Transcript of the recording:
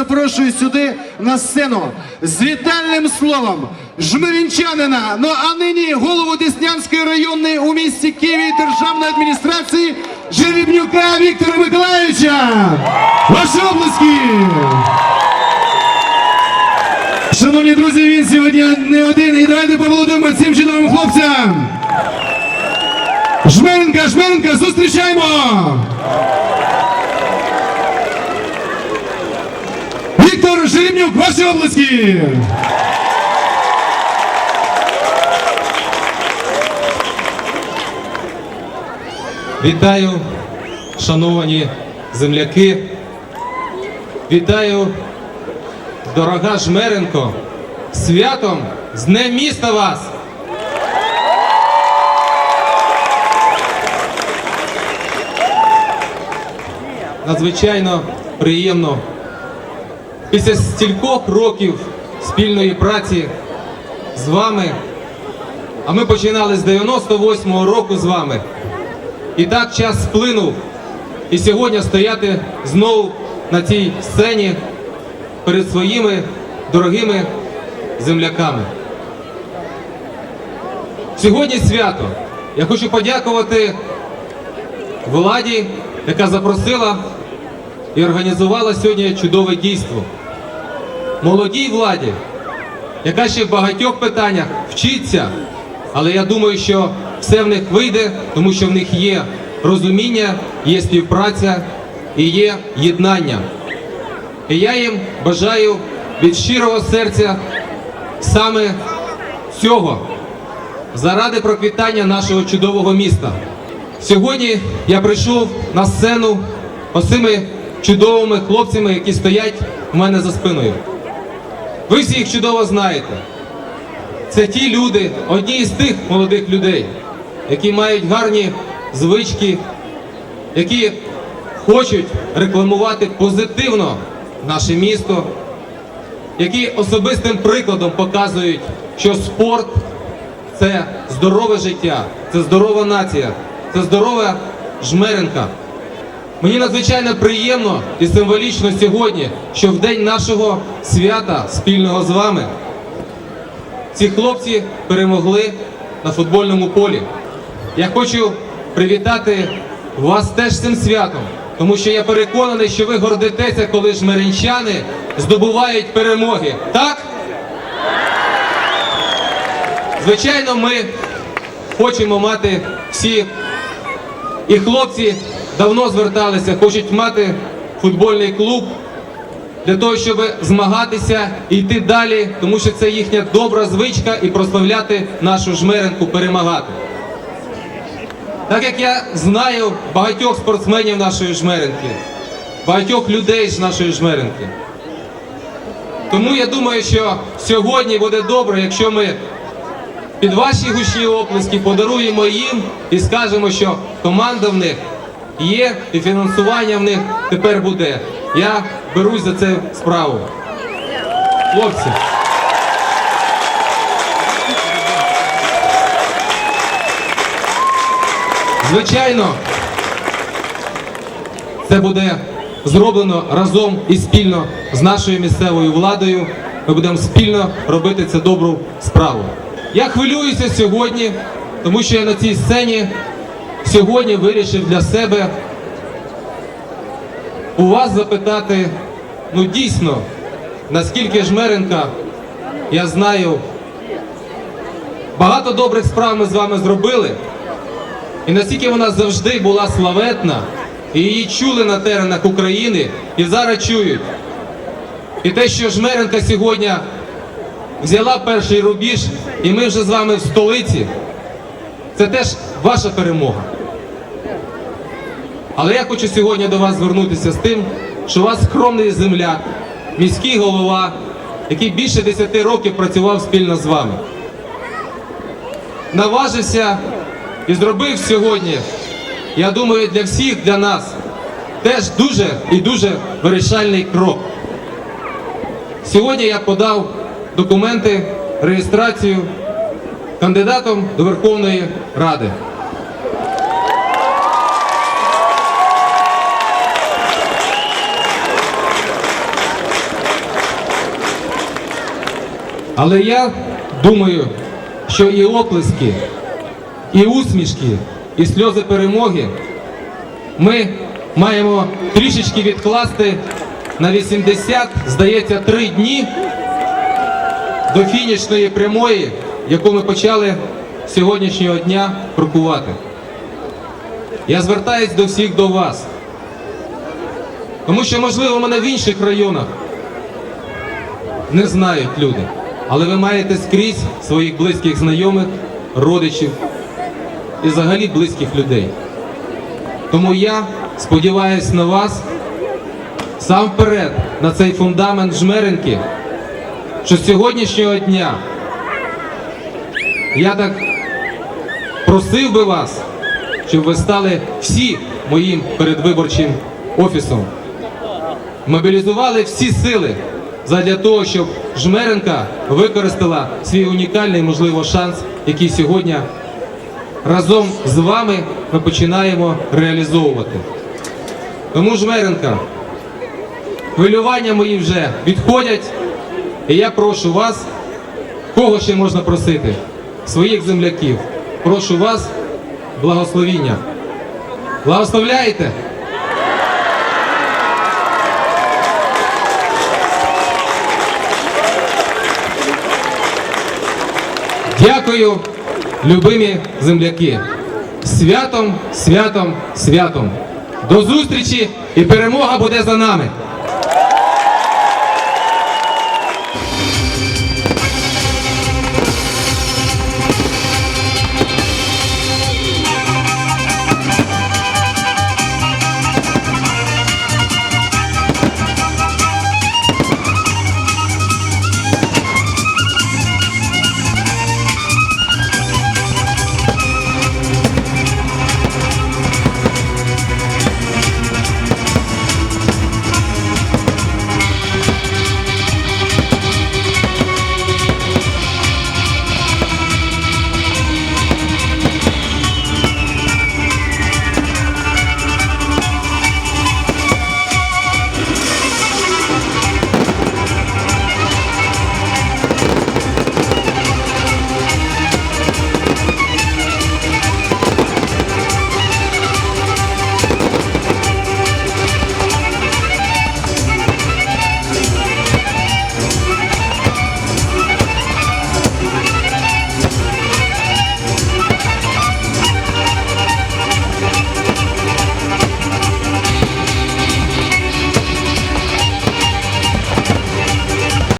запрошую сюди на сцену з вітальним словом жмеринчанина, ну а нині голову Деснянської районної у місті Києві державної адміністрації Жеребнюка Віктора Миколаївича. Ваші обласки! Шановні друзі, він сьогодні не один. І давайте поаплодуємо цим чудовим хлопцям. Жменка, жменка, зустрічаємо! Віктор Жеребнюк, ваші обласки! Вітаю, шановані земляки. Вітаю, дорога Жмеренко. Святом з Днем міста вас! Надзвичайно приємно після стількох років спільної праці з вами, а ми починали з 98-го року з вами. І так час сплинув, і сьогодні стояти знову на цій сцені перед своїми дорогими земляками. Сьогодні свято. Я хочу подякувати владі, яка запросила і організувала сьогодні чудове дійство. Молодій владі, яка ще в багатьох питаннях вчиться, але я думаю, що все в них вийде, тому що в них є розуміння, є співпраця і є єднання. І я їм бажаю від щирого серця саме цього заради проквітання нашого чудового міста. Сьогодні я прийшов на сцену оцими чудовими хлопцями, які стоять у мене за спиною. Ви всі їх чудово знаєте. Це ті люди, одні із тих молодих людей, які мають гарні звички, які хочуть рекламувати позитивно наше місто, які особистим прикладом показують, що спорт це здорове життя, це здорова нація, це здорова жмеренка. Мені надзвичайно приємно і символічно сьогодні, що в день нашого свята спільного з вами ці хлопці перемогли на футбольному полі. Я хочу привітати вас теж цим святом, тому що я переконаний, що ви гордитеся, коли жмеринчани здобувають перемоги. Так? Звичайно, ми хочемо мати всі, і хлопці давно зверталися, хочуть мати футбольний клуб для того, щоб змагатися і йти далі, тому що це їхня добра звичка і прославляти нашу жмеренку, перемагати. Так як я знаю багатьох спортсменів нашої жмеренки, багатьох людей з нашої жмеренки. Тому я думаю, що сьогодні буде добре, якщо ми під ваші гучні оплески подаруємо їм і скажемо, що команда в них є і фінансування в них тепер буде. Я берусь за це справу. Хлопці. Звичайно, це буде зроблено разом і спільно з нашою місцевою владою. Ми будемо спільно робити цю добру справу. Я хвилююся сьогодні, тому що я на цій сцені сьогодні вирішив для себе у вас запитати, ну дійсно, наскільки Жмеренка, я знаю, багато добрих справ ми з вами зробили, і наскільки вона завжди була славетна, і її чули на теренах України і зараз чують. І те, що Жмеренка сьогодні взяла перший рубіж, і ми вже з вами в столиці, це теж ваша перемога. Але я хочу сьогодні до вас звернутися з тим, що у вас скромний земляк, міський голова, який більше 10 років працював спільно з вами. Наважився і зробив сьогодні, я думаю, для всіх, для нас теж дуже і дуже вирішальний крок. Сьогодні я подав документи, реєстрацію кандидатом до Верховної Ради. Але я думаю, що і оплески, і усмішки, і сльози перемоги ми маємо трішечки відкласти на 80, здається, 3 дні до фінішної прямої, яку ми почали сьогоднішнього дня крокувати. Я звертаюсь до всіх до вас. Тому що, можливо, мене в інших районах не знають люди. Але ви маєте скрізь своїх близьких знайомих, родичів і взагалі близьких людей. Тому я сподіваюся на вас сам вперед на цей фундамент жмеренки, що з сьогоднішнього дня я так просив би вас, щоб ви стали всі моїм передвиборчим офісом. Мобілізували всі сили задля того, щоб Жмеренка використала свій унікальний, можливо, шанс, який сьогодні разом з вами ми починаємо реалізовувати. Тому Жмеренка, хвилювання мої вже відходять, і я прошу вас, кого ще можна просити? Своїх земляків. Прошу вас, благословіння. Благословляєте? Дякую, любимі земляки. Святом, святом, святом. До зустрічі і перемога буде за нами.